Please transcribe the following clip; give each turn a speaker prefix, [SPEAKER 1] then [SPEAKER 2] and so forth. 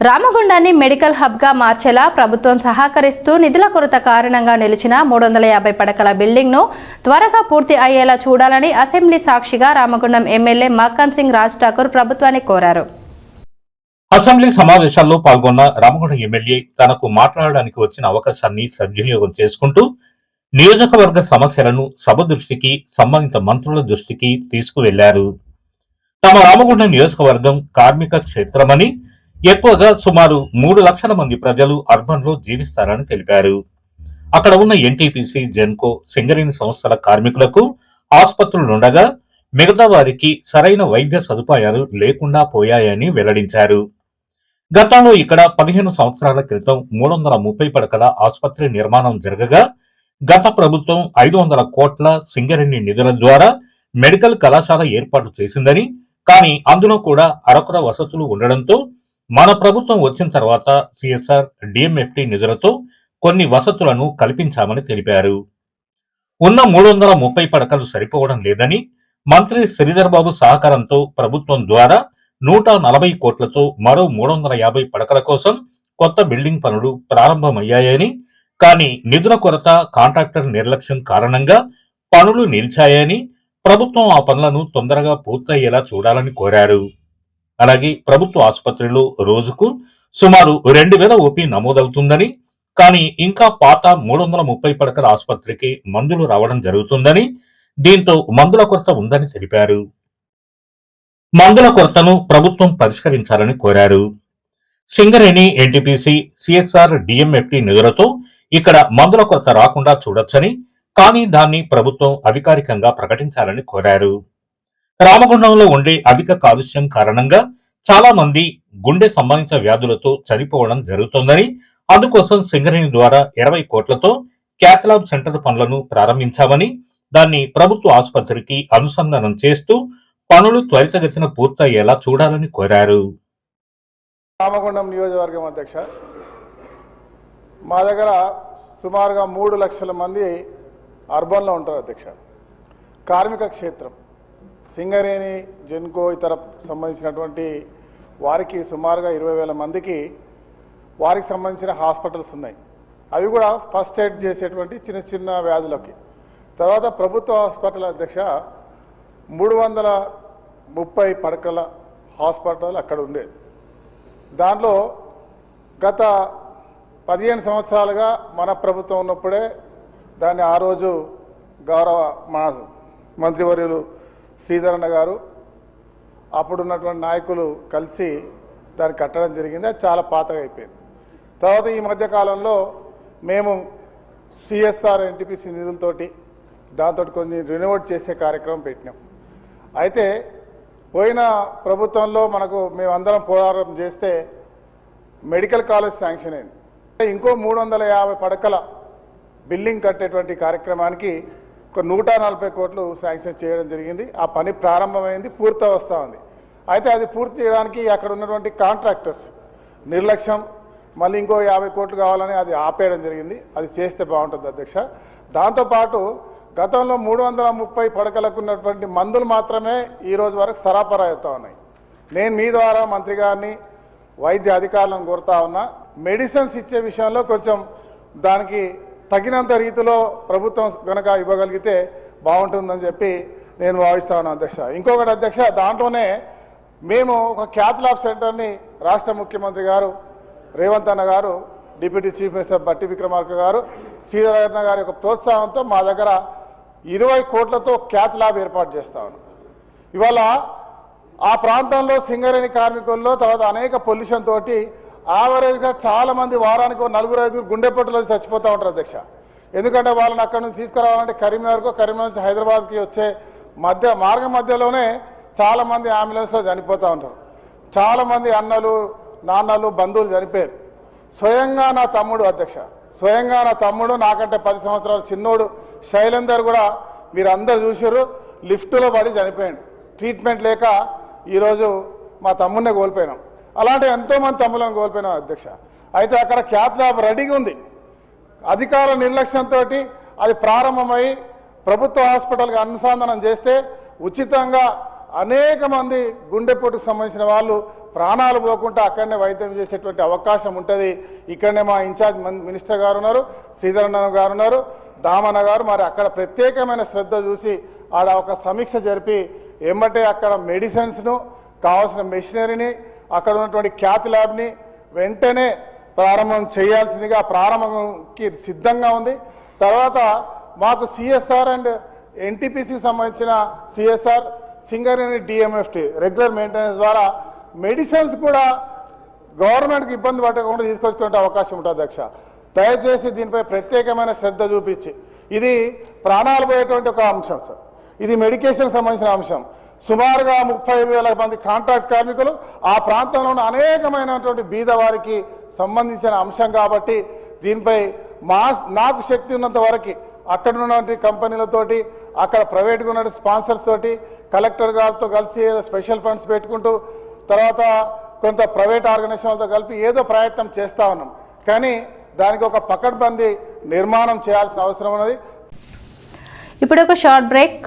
[SPEAKER 1] రామగుండాన్ని medical హబ్గా మార్చేలా ప్రభుత్వం సహకరిస్తూ నిధుల కొరత కారణంగా నిలిచిన మూడు వందల యాభై పడకల బిల్డింగ్ను త్వరగా పూర్తి అయ్యేలా చూడాలని అసెంబ్లీ సాక్షిగా రామగుండం ఎమ్మెల్యే మక్కన్ సింగ్ రాజ్ ఠాకూర్ ప్రభుత్వాన్ని కోరారు.
[SPEAKER 2] అసెంబ్లీ సమావేశాల్లో పాల్గొన్న రామగుండం ఎమ్మెల్యే తనకు మాట్లాడడానికి వచ్చిన అవకాశాన్ని సద్వినియోగం చేసుకుంటూ నియోజకవర్గ సమస్యలను సభ దృష్టికి సంబంధిత మంత్రుల దృష్టికి తీసుకువెళ్ళారు. తమ రామగుండం నియోజకవర్గం కార్మిక క్షేత్రమని ఎక్కువగా సుమారు మూడు లక్షల మంది ప్రజలు అర్బన్లో జీవిస్తారని తెలిపారు. అక్కడ ఉన్న ఎన్టీపీసీ జెన్కో సింగరేణి సంస్థల కార్మికులకు ఆసుపత్రులుండగా మిగతా వారికి సరైన వైద్య సదుపాయాలు లేకుండా పోయాయని వెల్లడించారు. గతంలో ఇక్కడ పదిహేను సంవత్సరాల క్రితం మూడు వందల ముప్పై పడకల ఆసుపత్రి నిర్మాణం జరగగా గత ప్రభుత్వం ఐదు వందల కోట్ల సింగరేణి నిధుల ద్వారా మెడికల్ కళాశాల ఏర్పాటు చేసిందని కానీ అందులో కూడా అరకుర వసతులు ఉండడంతో మన ప్రభుత్వం వచ్చిన తర్వాత సిఎస్ఆర్ డిఎంఎఫ్టి నిధులతో కొన్ని వసతులను కల్పించామని తెలిపారు. ఉన్న మూడు వందల ముప్పై పడకలు సరిపోవడం లేదని మంత్రి శ్రీధర్ బాబు సహకారంతో ప్రభుత్వం ద్వారా నూట నలభై కోట్లతో మరో మూడు వందల యాభై పడకల కోసం కొత్త బిల్డింగ్ పనులు ప్రారంభమయ్యాయని కానీ నిధుల కొరత కాంట్రాక్టర్ నిర్లక్ష్యం కారణంగా పనులు నిలిచాయని ప్రభుత్వం ఆ పనులను తొందరగా పూర్తయ్యేలా చూడాలని కోరారు. అలాగే ప్రభుత్వ ఆసుపత్రిలో రోజుకు సుమారు రెండు వేల ఓపీ నమోదవుతుందని కానీ ఇంకా పాత మూడు వందల ముప్పై పడకల ఆసుపత్రికి మందులు రావడం జరుగుతుందని దీంతో మందుల కొరత ఉందని తెలిపారు. మందుల కొరతను ప్రభుత్వం పరిష్కరించాలని కోరారు. సింగరేణి ఎన్టీపీసీ సిఎస్ఆర్ డిఎంఎఫ్టి నిధులతో ఇక్కడ మందుల కొరత రాకుండా చూడొచ్చని కానీ దాన్ని ప్రభుత్వం అధికారికంగా ప్రకటించాలని కోరారు. రామగుండంలో ఉండే అధిక కాలుష్యం కారణంగా చాలా మంది గుండె సంబంధిత వ్యాధులతో చనిపోవడం జరుగుతోందని అందుకోసం సింగరేణి ద్వారా ఇరవై కోట్లతో క్యాథలాబ్ సెంటర్ పనులను ప్రారంభించామని దాన్ని ప్రభుత్వ ఆసుపత్రికి అనుసంధానం చేస్తూ పనులు త్వరితగతిన పూర్తయ్యేలా చూడాలని కోరారు.
[SPEAKER 3] రామగుండం నియోజకవర్గం అధ్యక్ష మా దగ్గర సుమారుగా మూడు లక్షల మంది అర్బన్లో ఉంటారు అధ్యక్ష. కార్మిక క్షేత్రం. సింగరేణి జెన్కో ఇతర సంబంధించినటువంటి వారికి సుమారుగా ఇరవై వేల మందికి వారికి సంబంధించిన హాస్పిటల్స్ ఉన్నాయి. అవి కూడా ఫస్ట్ ఎయిడ్ చేసేటువంటి చిన్న చిన్న వ్యాధులకి. తర్వాత ప్రభుత్వ హాస్పిటల్ అధ్యక్ష మూడు వందల ముప్పై పడకల హాస్పిటల్ అక్కడ ఉండేది దాంట్లో గత పదిహేను సంవత్సరాలుగా మన ప్రభుత్వం ఉన్నప్పుడే దాన్ని ఆ రోజు గౌరవ మా మంత్రివర్యులు శ్రీధరణ గారు అప్పుడున్నటువంటి నాయకులు కలిసి దాన్ని కట్టడం జరిగింది. అది చాలా పాతగా అయిపోయింది. తర్వాత ఈ మధ్యకాలంలో మేము సిఎస్ఆర్ ఎన్టీపీసీ నిధులతోటి దాంతో కొన్ని రినోవేట్ చేసే కార్యక్రమం పెట్టినాం. అయితే పోయిన ప్రభుత్వంలో మనకు మేమందరం పోరాటం చేస్తే మెడికల్ కాలేజ్ శాంక్షన్ అయింది. ఇంకో మూడు వందల యాభై పడకల బిల్డింగ్ కట్టేటువంటి కార్యక్రమానికి ఒక నూట నలభై కోట్లు శాంక్షన్ చేయడం జరిగింది. ఆ పని ప్రారంభమైంది పూర్తి వస్తూ ఉంది. అయితే అది పూర్తి చేయడానికి అక్కడ ఉన్నటువంటి కాంట్రాక్టర్స్ నిర్లక్ష్యం మళ్ళీ ఇంకో యాభై కోట్లు కావాలని అది ఆపేయడం జరిగింది. అది చేస్తే బాగుంటుంది అధ్యక్ష. దాంతోపాటు గతంలో మూడు వందల ముప్పై పడకలకు ఉన్నటువంటి మందులు మాత్రమే ఈరోజు వరకు సరఫరా అవుతా ఉన్నాయి. నేను మీ ద్వారా మంత్రి గారిని వైద్య అధికారులను కోరుతా ఉన్నా మెడిసిన్స్ ఇచ్చే విషయంలో కొంచెం దానికి తగినంత రీతిలో ప్రభుత్వం కనుక ఇవ్వగలిగితే బాగుంటుందని చెప్పి నేను భావిస్తా ఉన్నాను అధ్యక్ష. ఇంకొకటి అధ్యక్ష దాంట్లోనే మేము ఒక క్యాత్లాబ్ సెంటర్ని రాష్ట్ర ముఖ్యమంత్రి గారు రేవంత్ అన్న గారు డిప్యూటీ చీఫ్ మినిస్టర్ బట్టి విక్రమార్క గారు శ్రీధరన్న గారి యొక్క ప్రోత్సాహంతో మా దగ్గర ఇరవై కోట్లతో క్యాత్ ల్యాబ్ ఏర్పాటు చేస్తా ఉన్నాం. ఇవాళ ఆ ప్రాంతంలో సింగరేణి కార్మికుల్లో తర్వాత అనేక పొల్యూషన్ తోటి యావరేజ్గా చాలా మంది వారానికి నలుగురు ఐదుగురు గుండెపట్టులో చచ్చిపోతూ ఉంటారు అధ్యక్ష. ఎందుకంటే వాళ్ళని అక్కడ నుంచి తీసుకురావాలంటే కరీంనగర్కు కరీంనగర్ నుంచి హైదరాబాద్కి వచ్చే మధ్య మార్గం మధ్యలోనే చాలా మంది అంబులెన్స్లో చనిపోతూ ఉంటారు. చాలా మంది అన్నలు నాన్నలు బంధువులు చనిపోయారు. స్వయంగా నా తమ్ముడు అధ్యక్ష స్వయంగా నా తమ్ముడు నాకంటే పది సంవత్సరాల చిన్నోడు శైలేందర్ కూడా మీరు అందరు చూసారు లిఫ్టులో పడి చనిపోయాడు. ట్రీట్మెంట్ లేక ఈరోజు మా తమ్ముడినే కోల్పోయినాం. అలాంటి ఎంతోమంది తమ్ములను కోల్పోయిన అధ్యక్ష. అయితే అక్కడ క్యాత్ ల్యాబ్ రెడీగా ఉంది. అధికార నిర్లక్ష్యంతో అది ప్రారంభమై ప్రభుత్వ హాస్పిటల్కి అనుసంధానం చేస్తే ఉచితంగా అనేక మంది గుండెపోటుకు సంబంధించిన వాళ్ళు ప్రాణాలు పోకుండా అక్కడనే వైద్యం చేసేటువంటి అవకాశం ఉంటుంది. ఇక్కడనే మా ఇన్ఛార్జ్ మినిస్టర్ గారు ఉన్నారు శ్రీధరణ గారు ఉన్నారు దామన్న గారు. మరి అక్కడ ప్రత్యేకమైన శ్రద్ధ చూసి ఆడ ఒక సమీక్ష జరిపి ఏమంటే అక్కడ మెడిసిన్స్ను కావాల్సిన మెషినరీని అక్కడ ఉన్నటువంటి క్యాత్ ల్యాబ్ని వెంటనే ప్రారంభం చేయాల్సిందిగా ప్రారంభంకి సిద్ధంగా ఉంది. తర్వాత మాకు సిఎస్ఆర్ అండ్ ఎన్టీపీసీకి సంబంధించిన CSR Singareni DMFT regular maintenance ద్వారా మెడిసిన్స్ కూడా గవర్నమెంట్కి ఇబ్బంది పడకుండా తీసుకొచ్చుకునే అవకాశం ఉంటుంది అధ్యక్ష. దయచేసి దీనిపై ప్రత్యేకమైన శ్రద్ధ చూపించి ఇది ప్రాణాలు పోయేటువంటి ఒక అంశం సార్. ఇది మెడికేషన్ సంబంధించిన అంశం. సుమారుగా ముప్పై ఐదు వేల మంది కాంట్రాక్ట్ కార్మికులు ఆ ప్రాంతంలో ఉన్న అనేకమైనటువంటి బీదవారికి సంబంధించిన అంశం కాబట్టి దీనిపై మా నాకు శక్తి ఉన్నంత వరకు అక్కడ ఉన్నటువంటి కంపెనీలతోటి అక్కడ ప్రైవేట్గా ఉన్న స్పాన్సర్స్ తోటి కలెక్టర్ గారితో కలిసి ఏదో స్పెషల్ ఫండ్స్ పెట్టుకుంటూ తర్వాత కొంత ప్రైవేట్ ఆర్గనైజేషన్లతో కలిపి ఏదో ప్రయత్నం చేస్తా ఉన్నాం. కానీ దానికి ఒక పకడ్బందీ నిర్మాణం చేయాల్సిన అవసరం ఉన్నది.
[SPEAKER 1] ఇప్పుడు ఒక షార్ట్ బ్రేక్.